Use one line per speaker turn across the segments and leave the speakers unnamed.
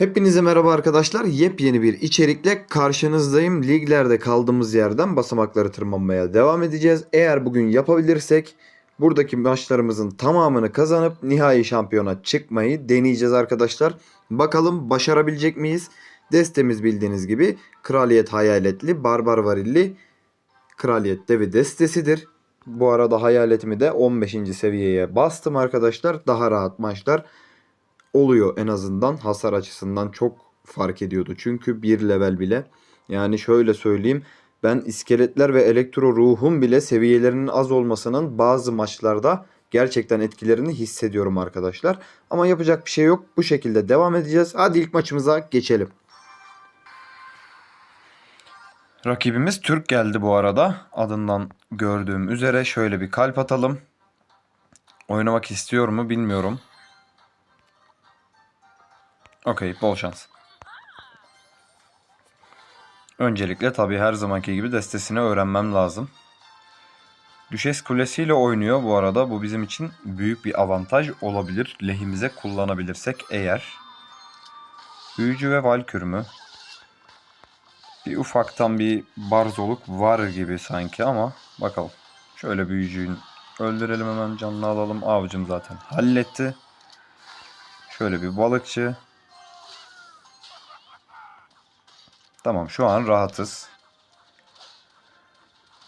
Hepinize merhaba arkadaşlar. Yepyeni bir içerikle karşınızdayım. Liglerde kaldığımız yerden basamakları tırmanmaya devam edeceğiz. Eğer bugün yapabilirsek buradaki maçlarımızın tamamını kazanıp nihai şampiyona çıkmayı deneyeceğiz arkadaşlar. Bakalım başarabilecek miyiz? Destemiz bildiğiniz gibi Kraliyet Hayaletli, Barbar Varilli Kraliyet Devi destesidir. Bu arada hayaletimi de 15. seviyeye bastım arkadaşlar. Daha rahat maçlar oluyor en azından hasar açısından çok fark ediyordu. Çünkü bir level bile yani şöyle söyleyeyim ben iskeletler ve elektro ruhum bile seviyelerinin az olmasının bazı maçlarda gerçekten etkilerini hissediyorum arkadaşlar. Ama yapacak bir şey yok. Bu şekilde devam edeceğiz. Hadi ilk maçımıza geçelim. Rakibimiz Türk geldi bu arada. Adından gördüğüm üzere şöyle bir kalp atalım. Oynamak istiyor mu bilmiyorum. Okey, bol şans. Öncelikle tabii her zamanki gibi destesini öğrenmem lazım. Düşes kulesiyle oynuyor bu arada. Bu bizim için büyük bir avantaj olabilir. Lehimize kullanabilirsek eğer. Büyücü ve Valkür mü? Bir ufaktan bir barzoluk var gibi sanki ama bakalım. Şöyle büyücüyü öldürelim hemen canını alalım. Avcım zaten halletti. Şöyle bir balıkçı. Tamam şu an rahatız.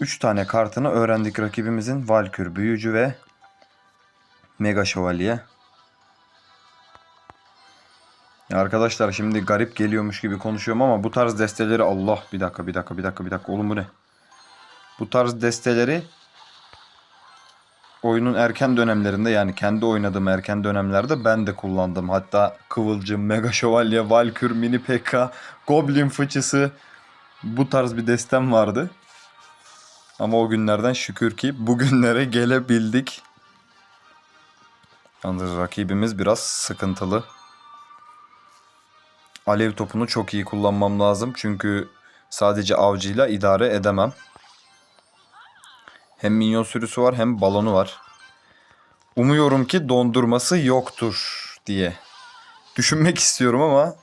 3 tane kartını öğrendik rakibimizin. Valkür, Büyücü ve Mega Şövalye. Arkadaşlar şimdi garip geliyormuş gibi konuşuyorum ama bu tarz desteleri Allah bir dakika bir dakika bir dakika bir dakika oğlum bu ne? Bu tarz desteleri oyunun erken dönemlerinde yani kendi oynadığım erken dönemlerde ben de kullandım. Hatta Kıvılcım, Mega Şövalye, Valkür, Mini P.K., Goblin Fıçısı bu tarz bir destem vardı. Ama o günlerden şükür ki bugünlere gelebildik. Yalnız rakibimiz biraz sıkıntılı. Alev topunu çok iyi kullanmam lazım. Çünkü sadece avcıyla idare edemem. Hem minyon sürüsü var hem balonu var. Umuyorum ki dondurması yoktur diye düşünmek istiyorum ama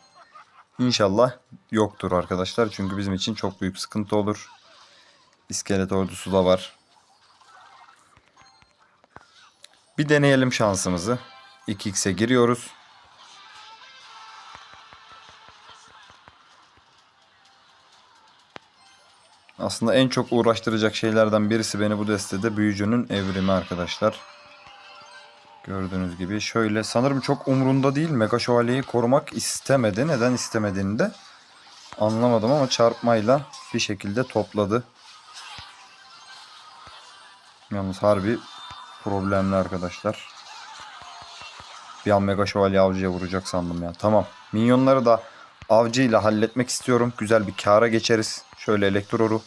inşallah yoktur arkadaşlar. Çünkü bizim için çok büyük sıkıntı olur. İskelet ordusu da var. Bir deneyelim şansımızı. 2x'e giriyoruz. Aslında en çok uğraştıracak şeylerden birisi beni bu destede büyücünün evrimi arkadaşlar. Gördüğünüz gibi şöyle sanırım çok umrunda değil. Mega Şövalye'yi korumak istemedi. Neden istemediğini de anlamadım ama çarpmayla bir şekilde topladı. Yalnız harbi problemli arkadaşlar. Bir an Mega Şövalye avcıya vuracak sandım ya. Tamam. Minyonları da avcıyla halletmek istiyorum. Güzel bir kara geçeriz. Şöyle elektroru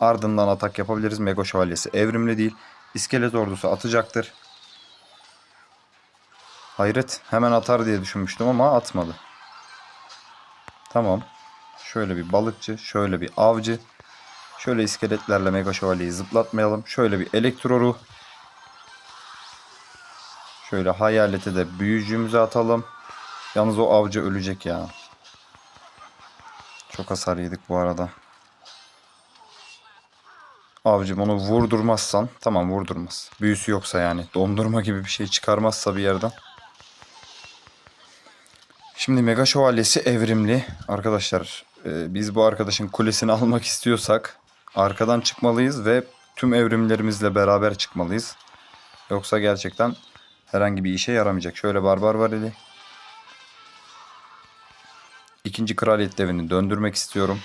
ardından atak yapabiliriz. Mega Şövalyesi evrimli değil. İskelet ordusu atacaktır. Hayret hemen atar diye düşünmüştüm ama atmadı. Tamam. Şöyle bir balıkçı, şöyle bir avcı. Şöyle iskeletlerle Mega Şövalyeyi zıplatmayalım. Şöyle bir elektro ruh. Şöyle hayalete de büyücüğümüzü atalım. Yalnız o avcı ölecek ya. Çok hasar yedik bu arada. Avcım onu vurdurmazsan tamam vurdurmaz. Büyüsü yoksa yani dondurma gibi bir şey çıkarmazsa bir yerden. Şimdi Mega Şövalyesi evrimli. Arkadaşlar e, biz bu arkadaşın kulesini almak istiyorsak arkadan çıkmalıyız ve tüm evrimlerimizle beraber çıkmalıyız. Yoksa gerçekten herhangi bir işe yaramayacak. Şöyle barbar var eli. İkinci kraliyet devini döndürmek istiyorum.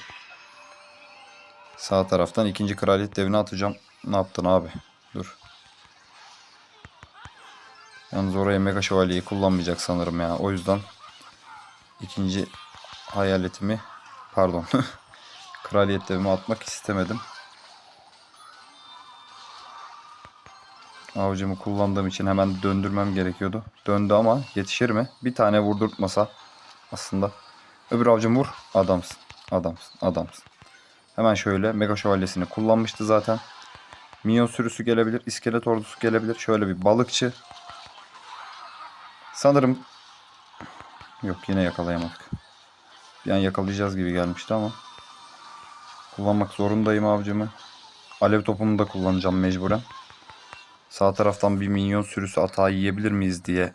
Sağ taraftan ikinci kraliyet devini atacağım. Ne yaptın abi? Dur. Yalnız oraya mega şövalyeyi kullanmayacak sanırım ya. O yüzden ikinci hayaletimi pardon kraliyet devimi atmak istemedim. Avcımı kullandığım için hemen döndürmem gerekiyordu. Döndü ama yetişir mi? Bir tane vurdurtmasa aslında. Öbür avcım vur. Adamsın. Adamsın. Adamsın. Hemen şöyle mega şövalyesini kullanmıştı zaten. Minyon sürüsü gelebilir. iskelet ordusu gelebilir. Şöyle bir balıkçı. Sanırım yok yine yakalayamadık.
Bir an yakalayacağız gibi gelmişti ama. Kullanmak zorundayım avcımı. Alev topumu da kullanacağım mecburen. Sağ taraftan bir minyon sürüsü atağı yiyebilir miyiz diye.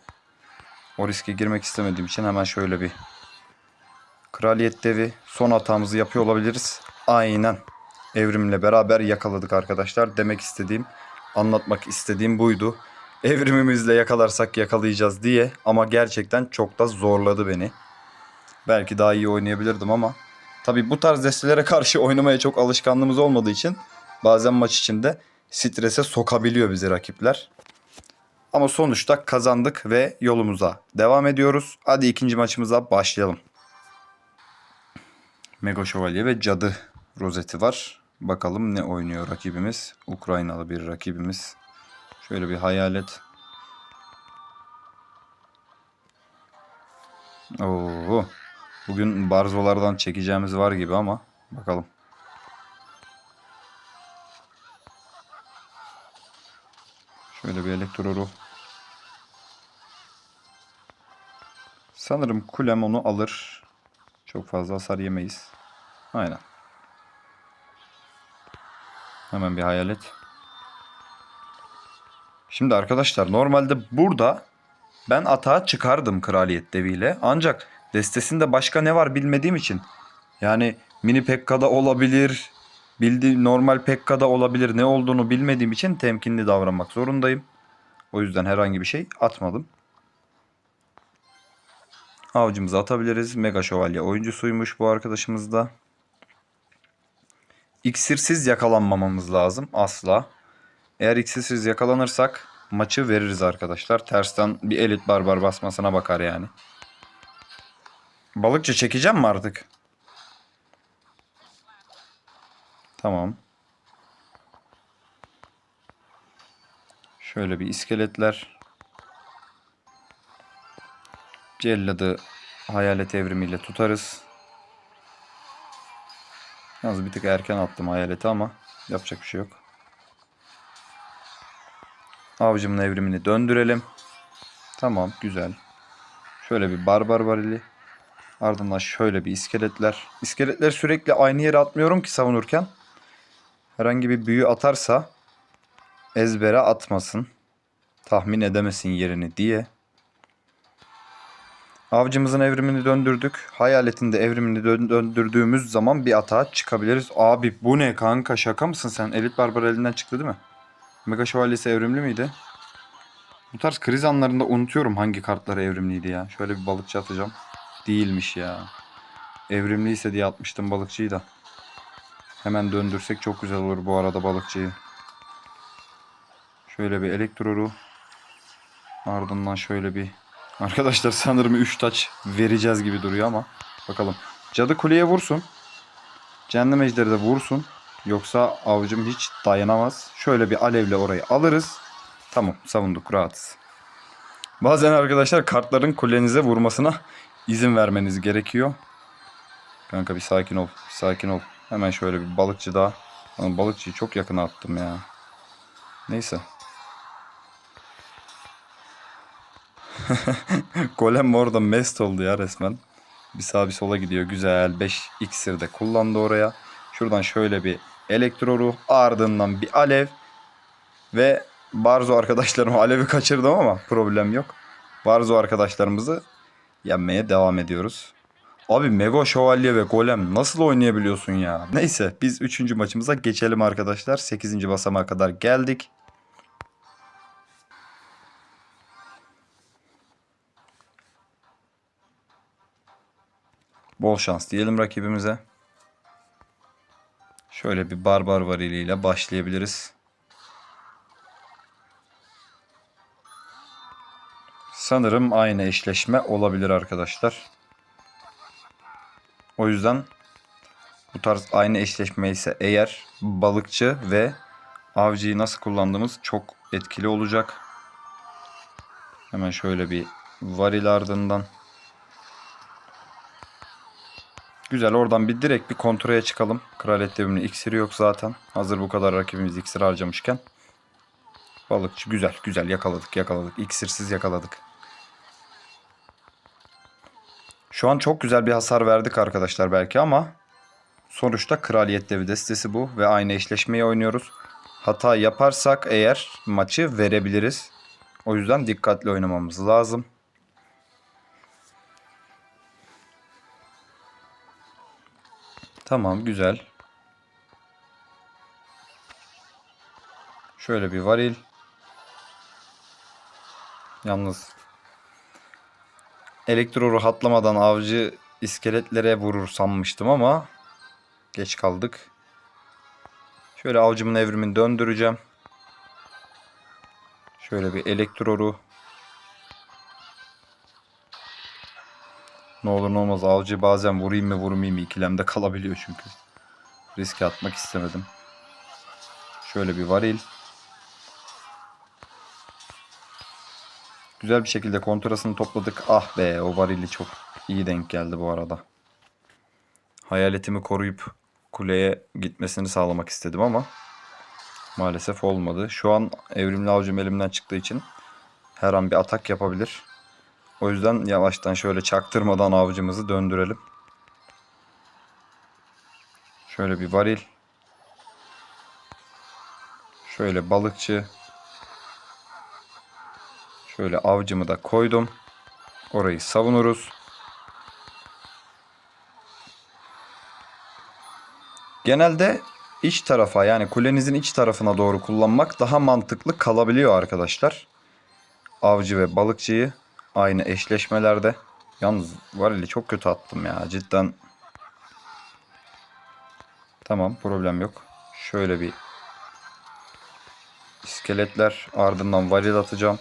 O riske girmek istemediğim için hemen şöyle bir Kraliyet devi son hatamızı yapıyor olabiliriz. Aynen. Evrimle beraber yakaladık arkadaşlar. Demek istediğim, anlatmak istediğim buydu. Evrimimizle yakalarsak yakalayacağız diye ama gerçekten çok da zorladı beni. Belki daha iyi oynayabilirdim ama tabii bu tarz destelere karşı oynamaya çok alışkanlığımız olmadığı için bazen maç içinde strese sokabiliyor bizi rakipler. Ama sonuçta kazandık ve yolumuza devam ediyoruz. Hadi ikinci maçımıza başlayalım. Mega Şövalye ve Cadı rozeti var. Bakalım ne oynuyor rakibimiz. Ukraynalı bir rakibimiz. Şöyle bir hayalet. Oo. Bugün barzolardan çekeceğimiz var gibi ama bakalım. Şöyle bir elektro ruh. Sanırım kulem onu alır. Çok fazla hasar yemeyiz. Aynen. Hemen bir hayalet. Şimdi arkadaşlar normalde burada ben atağa çıkardım kraliyet deviyle. Ancak destesinde başka ne var bilmediğim için yani mini Pekka'da olabilir, bildiğim normal Pekka'da olabilir ne olduğunu bilmediğim için temkinli davranmak zorundayım. O yüzden herhangi bir şey atmadım. Avcımızı atabiliriz. Mega Şövalye oyuncusuymuş bu arkadaşımız da. İksirsiz yakalanmamamız lazım. Asla. Eğer iksirsiz yakalanırsak maçı veririz arkadaşlar. Tersten bir elit barbar basmasına bakar yani. Balıkçı çekeceğim mi artık? Tamam. Şöyle bir iskeletler. Celladı hayalet evrimiyle tutarız. Yalnız bir tık erken attım hayaleti ama yapacak bir şey yok. Avcımın evrimini döndürelim. Tamam güzel. Şöyle bir barbar varili. Ardından şöyle bir iskeletler. İskeletleri sürekli aynı yere atmıyorum ki savunurken. Herhangi bir büyü atarsa ezbere atmasın. Tahmin edemesin yerini diye. Avcımızın evrimini döndürdük. Hayaletin de evrimini dö- döndürdüğümüz zaman bir atağa çıkabiliriz. Abi bu ne kanka şaka mısın sen? Elit Barbar elinden çıktı değil mi? Mega Şövalyesi evrimli miydi? Bu tarz kriz anlarında unutuyorum hangi kartları evrimliydi ya. Şöyle bir balıkçı atacağım. Değilmiş ya. Evrimliyse diye atmıştım balıkçıyı da. Hemen döndürsek çok güzel olur bu arada balıkçıyı. Şöyle bir elektroru. Ardından şöyle bir Arkadaşlar sanırım 3 taç vereceğiz gibi duruyor ama bakalım. Cadı kuleye vursun. Cehennem ejderi de vursun. Yoksa avcım hiç dayanamaz. Şöyle bir alevle orayı alırız. Tamam savunduk rahatız. Bazen arkadaşlar kartların kulenize vurmasına izin vermeniz gerekiyor. Kanka bir sakin ol. Sakin ol. Hemen şöyle bir balıkçı daha. Ama balıkçıyı çok yakına attım ya. Neyse. Golem orada mest oldu ya resmen. Bir sağa bir sola gidiyor. Güzel. 5 iksir de kullandı oraya. Şuradan şöyle bir elektro ruh. Ardından bir alev. Ve Barzo arkadaşlarım alevi kaçırdım ama problem yok. Barzo arkadaşlarımızı yenmeye devam ediyoruz. Abi Mega Şövalye ve Golem nasıl oynayabiliyorsun ya? Neyse biz 3. maçımıza geçelim arkadaşlar. 8. basamağa kadar geldik. Bol şans diyelim rakibimize. Şöyle bir barbar variliyle başlayabiliriz. Sanırım aynı eşleşme olabilir arkadaşlar. O yüzden bu tarz aynı eşleşme ise eğer balıkçı ve avcıyı nasıl kullandığımız çok etkili olacak. Hemen şöyle bir varil ardından Güzel oradan bir direkt bir kontrole çıkalım. Kraliyet devriminin iksiri yok zaten. Hazır bu kadar rakibimiz iksir harcamışken. Balıkçı güzel güzel yakaladık yakaladık. İksirsiz yakaladık. Şu an çok güzel bir hasar verdik arkadaşlar belki ama sonuçta kraliyet devi destesi bu ve aynı eşleşmeyi oynuyoruz. Hata yaparsak eğer maçı verebiliriz. O yüzden dikkatli oynamamız lazım. Tamam güzel. Şöyle bir varil. Yalnız elektro rahatlamadan avcı iskeletlere vurur sanmıştım ama geç kaldık. Şöyle avcımın evrimini döndüreceğim. Şöyle bir elektroru. Ne olur ne olmaz avcı bazen vurayım mı vurmayayım mı ikilemde kalabiliyor çünkü. Riske atmak istemedim. Şöyle bir varil. Güzel bir şekilde kontrasını topladık. Ah be o varili çok iyi denk geldi bu arada. Hayaletimi koruyup kuleye gitmesini sağlamak istedim ama maalesef olmadı. Şu an evrimli avcım elimden çıktığı için her an bir atak yapabilir. O yüzden yavaştan şöyle çaktırmadan avcımızı döndürelim. Şöyle bir varil. Şöyle balıkçı. Şöyle avcımı da koydum. Orayı savunuruz. Genelde iç tarafa yani kulenizin iç tarafına doğru kullanmak daha mantıklı kalabiliyor arkadaşlar. Avcı ve balıkçıyı aynı eşleşmelerde. Yalnız varili çok kötü attım ya cidden. Tamam problem yok. Şöyle bir iskeletler ardından varil atacağım.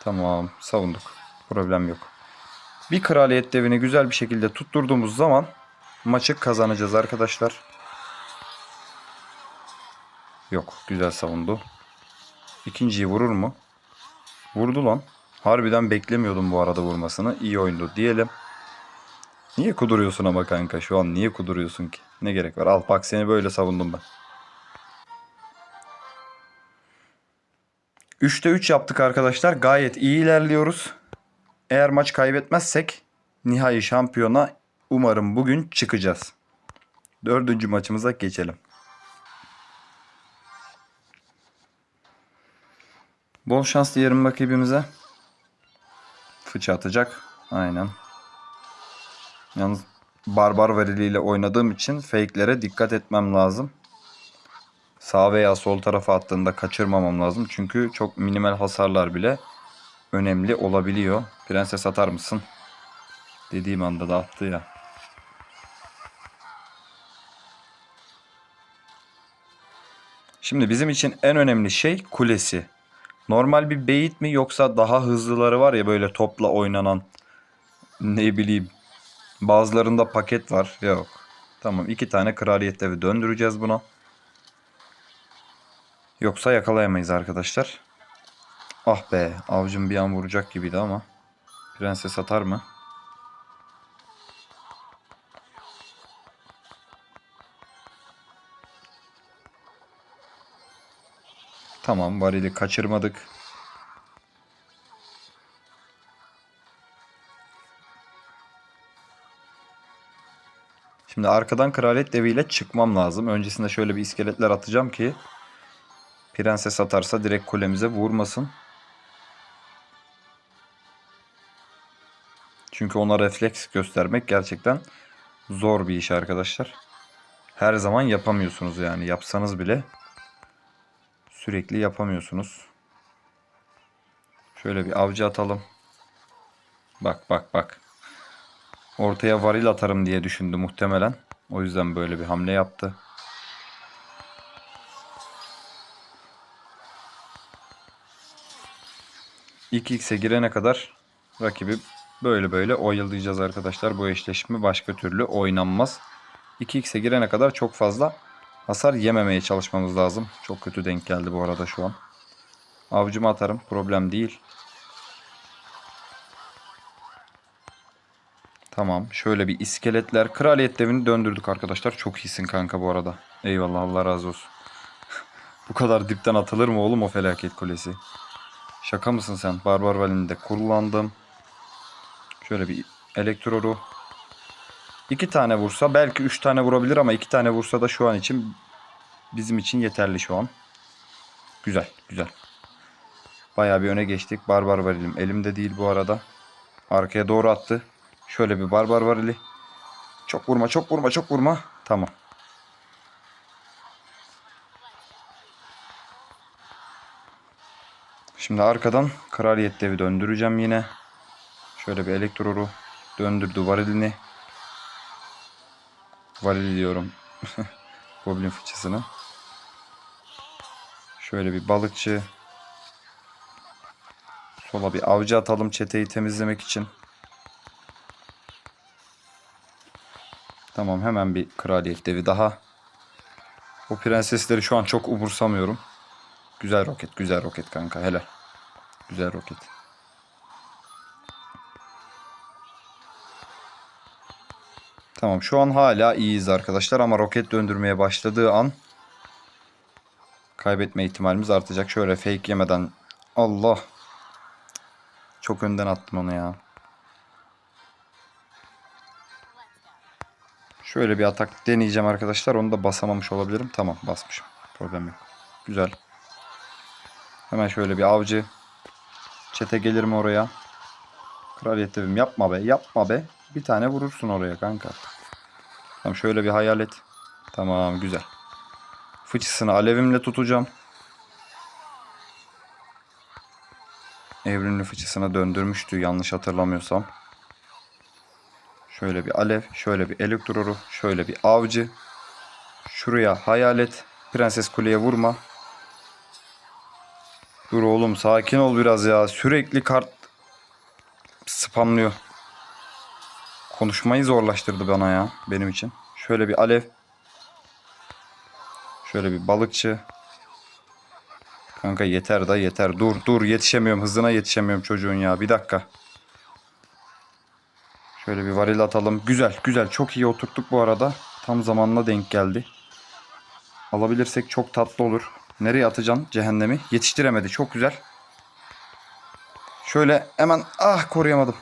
Tamam savunduk. Problem yok. Bir kraliyet devini güzel bir şekilde tutturduğumuz zaman maçı kazanacağız arkadaşlar. Yok güzel savundu. İkinciyi vurur mu? Vurdu lan. Harbiden beklemiyordum bu arada vurmasını. İyi oyundu diyelim. Niye kuduruyorsun ama kanka şu an niye kuduruyorsun ki? Ne gerek var? Al bak seni böyle savundum ben. 3'te 3 yaptık arkadaşlar. Gayet iyi ilerliyoruz. Eğer maç kaybetmezsek nihai şampiyona umarım bugün çıkacağız. Dördüncü maçımıza geçelim. Bol şans diyelim rakibimize. Fıçı atacak. Aynen. Yalnız barbar variliyle oynadığım için fake'lere dikkat etmem lazım. Sağ veya sol tarafa attığında kaçırmamam lazım. Çünkü çok minimal hasarlar bile önemli olabiliyor. Prenses atar mısın? Dediğim anda da attı ya. Şimdi bizim için en önemli şey kulesi. Normal bir beyit mi yoksa daha hızlıları var ya böyle topla oynanan ne bileyim bazılarında paket var. Yok. Tamam iki tane kraliyet devi döndüreceğiz buna. Yoksa yakalayamayız arkadaşlar. Ah be avcım bir an vuracak gibiydi ama. Prenses atar mı? Tamam varili kaçırmadık. Şimdi arkadan kraliyet deviyle çıkmam lazım. Öncesinde şöyle bir iskeletler atacağım ki prenses atarsa direkt kulemize vurmasın. Çünkü ona refleks göstermek gerçekten zor bir iş arkadaşlar. Her zaman yapamıyorsunuz yani yapsanız bile sürekli yapamıyorsunuz. Şöyle bir avcı atalım. Bak bak bak. Ortaya varil atarım diye düşündü muhtemelen. O yüzden böyle bir hamle yaptı. İlk x'e girene kadar rakibi böyle böyle oyalayacağız arkadaşlar. Bu eşleşme başka türlü oynanmaz. 2x'e girene kadar çok fazla hasar yememeye çalışmamız lazım. Çok kötü denk geldi bu arada şu an. Avcımı atarım. Problem değil. Tamam. Şöyle bir iskeletler. Kraliyet devini döndürdük arkadaşlar. Çok iyisin kanka bu arada. Eyvallah Allah razı olsun. bu kadar dipten atılır mı oğlum o felaket kulesi? Şaka mısın sen? Barbar Vali'ni de kullandım. Şöyle bir Elektroru. İki tane vursa belki üç tane vurabilir ama iki tane vursa da şu an için bizim için yeterli şu an. Güzel güzel. Bayağı bir öne geçtik. Barbar varilim elimde değil bu arada. Arkaya doğru attı. Şöyle bir barbar varili. Çok vurma çok vurma çok vurma. Tamam. Şimdi arkadan kraliyet devi döndüreceğim yine. Şöyle bir elektroru döndürdü varilini. Varil diyorum. Goblin fıçısını. Şöyle bir balıkçı. Sola bir avcı atalım çeteyi temizlemek için. Tamam hemen bir kraliyet devi daha. O prensesleri şu an çok umursamıyorum. Güzel roket, güzel roket kanka. Helal. Güzel roket. Tamam şu an hala iyiyiz arkadaşlar ama roket döndürmeye başladığı an kaybetme ihtimalimiz artacak. Şöyle fake yemeden Allah çok önden attım onu ya. Şöyle bir atak deneyeceğim arkadaşlar. Onu da basamamış olabilirim. Tamam basmışım. Problem yok. Güzel. Hemen şöyle bir avcı. Çete gelir mi oraya? Kraliyet devim yapma be yapma be. Bir tane vurursun oraya kanka. Tamam şöyle bir hayalet. Tamam güzel. Fıçısını alevimle tutacağım. Evrimli fıçısına döndürmüştü yanlış hatırlamıyorsam. Şöyle bir alev, şöyle bir elektroru, şöyle bir avcı. Şuraya hayalet. Prenses kuleye vurma. Dur oğlum sakin ol biraz ya. Sürekli kart spamlıyor. Konuşmayı zorlaştırdı bana ya benim için. Şöyle bir alev. Şöyle bir balıkçı. Kanka yeter da yeter. Dur dur yetişemiyorum. Hızına yetişemiyorum çocuğun ya. Bir dakika. Şöyle bir varil atalım. Güzel güzel. Çok iyi oturttuk bu arada. Tam zamanına denk geldi. Alabilirsek çok tatlı olur. Nereye atacaksın cehennemi? Yetiştiremedi. Çok güzel. Şöyle hemen ah koruyamadım.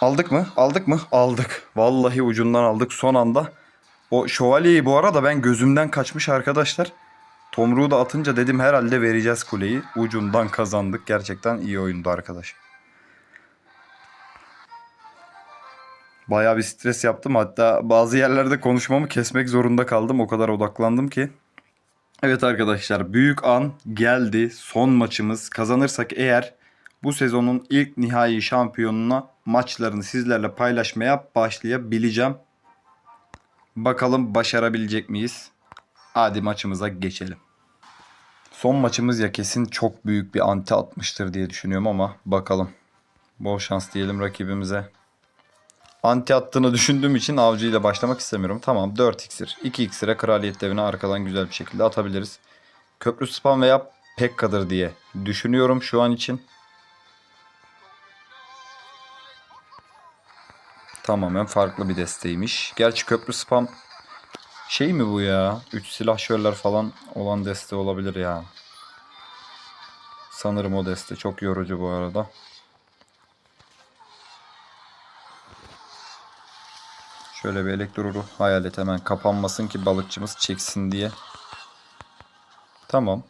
Aldık mı? Aldık mı? Aldık. Vallahi ucundan aldık son anda. O şövalyeyi bu arada ben gözümden kaçmış arkadaşlar. Tomruğu da atınca dedim herhalde vereceğiz kuleyi. Ucundan kazandık. Gerçekten iyi oyundu arkadaş. Bayağı bir stres yaptım. Hatta bazı yerlerde konuşmamı kesmek zorunda kaldım. O kadar odaklandım ki. Evet arkadaşlar büyük an geldi. Son maçımız. Kazanırsak eğer bu sezonun ilk nihai şampiyonuna maçlarını sizlerle paylaşmaya başlayabileceğim. Bakalım başarabilecek miyiz? Hadi maçımıza geçelim. Son maçımız ya kesin çok büyük bir anti atmıştır diye düşünüyorum ama bakalım. Bol şans diyelim rakibimize. Anti attığını düşündüğüm için avcıyla başlamak istemiyorum. Tamam 4 iksir. 2 iksire kraliyet devine arkadan güzel bir şekilde atabiliriz. Köprü spam veya Pekka'dır diye düşünüyorum şu an için. Tamamen farklı bir desteğiymiş. Gerçi köprü spam şey mi bu ya? 3 silahşörler falan olan deste olabilir ya. Sanırım o deste. Çok yorucu bu arada. Şöyle bir elektroru hayal et hemen kapanmasın ki balıkçımız çeksin diye. Tamam.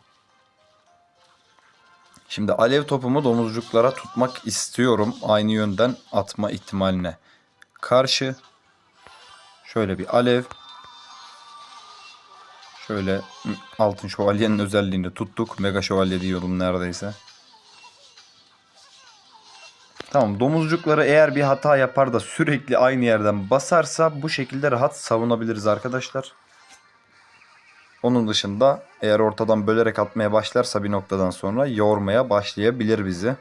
Şimdi alev topumu domuzcuklara tutmak istiyorum. Aynı yönden atma ihtimaline karşı. Şöyle bir alev. Şöyle altın şövalyenin özelliğini tuttuk. Mega şövalye diyordum neredeyse. Tamam domuzcukları eğer bir hata yapar da sürekli aynı yerden basarsa bu şekilde rahat savunabiliriz arkadaşlar. Onun dışında eğer ortadan bölerek atmaya başlarsa bir noktadan sonra yormaya başlayabilir bizi.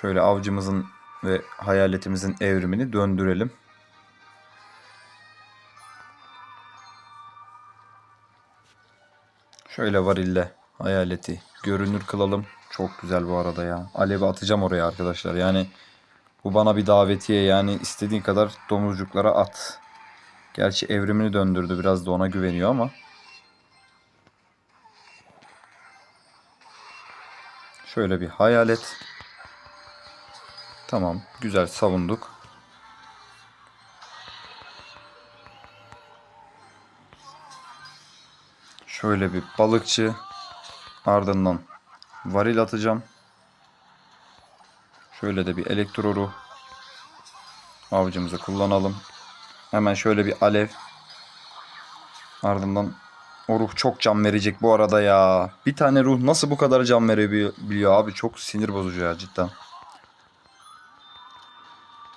Şöyle avcımızın ve hayaletimizin evrimini döndürelim. Şöyle varille hayaleti görünür kılalım. Çok güzel bu arada ya. Alevi atacağım oraya arkadaşlar. Yani bu bana bir davetiye yani istediğin kadar domuzcuklara at. Gerçi evrimini döndürdü biraz da ona güveniyor ama. Şöyle bir hayalet. Tamam. Güzel savunduk. Şöyle bir balıkçı. Ardından varil atacağım. Şöyle de bir elektro ruh. Avcımızı kullanalım. Hemen şöyle bir alev. Ardından o ruh çok can verecek bu arada ya. Bir tane ruh nasıl bu kadar can verebiliyor abi? Çok sinir bozucu ya cidden.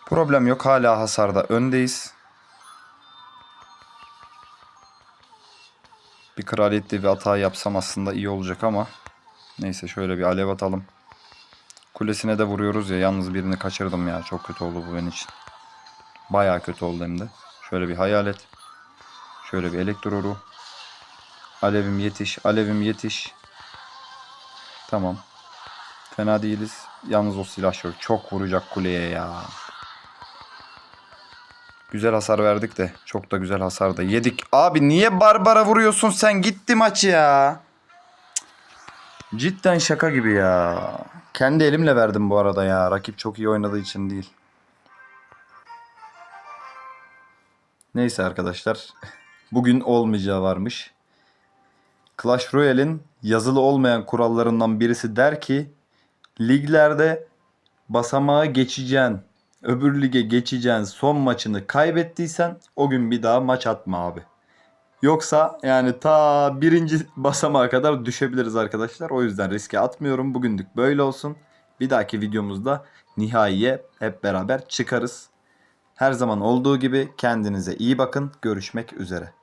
Problem yok. Hala hasarda öndeyiz. Bir kraliyette bir hata yapsam aslında iyi olacak ama. Neyse şöyle bir alev atalım. Kulesine de vuruyoruz ya. Yalnız birini kaçırdım ya. Çok kötü oldu bu benim için. Bayağı kötü oldu hem de. Şöyle bir hayalet. Şöyle bir elektro ruh. Alevim yetiş. Alevim yetiş. Tamam. Fena değiliz. Yalnız o silahşör çok vuracak kuleye ya. Güzel hasar verdik de. Çok da güzel hasar da yedik. Abi niye Barbara vuruyorsun sen? Gitti maç ya. Cidden şaka gibi ya. Kendi elimle verdim bu arada ya. Rakip çok iyi oynadığı için değil. Neyse arkadaşlar. Bugün olmayacağı varmış. Clash Royale'in yazılı olmayan kurallarından birisi der ki liglerde basamağı geçeceksin. Öbür lige geçeceksin. Son maçını kaybettiysen o gün bir daha maç atma abi. Yoksa yani ta birinci basamağa kadar düşebiliriz arkadaşlar. O yüzden riske atmıyorum. Bugünlük böyle olsun. Bir dahaki videomuzda nihaiye hep beraber çıkarız. Her zaman olduğu gibi kendinize iyi bakın. Görüşmek üzere.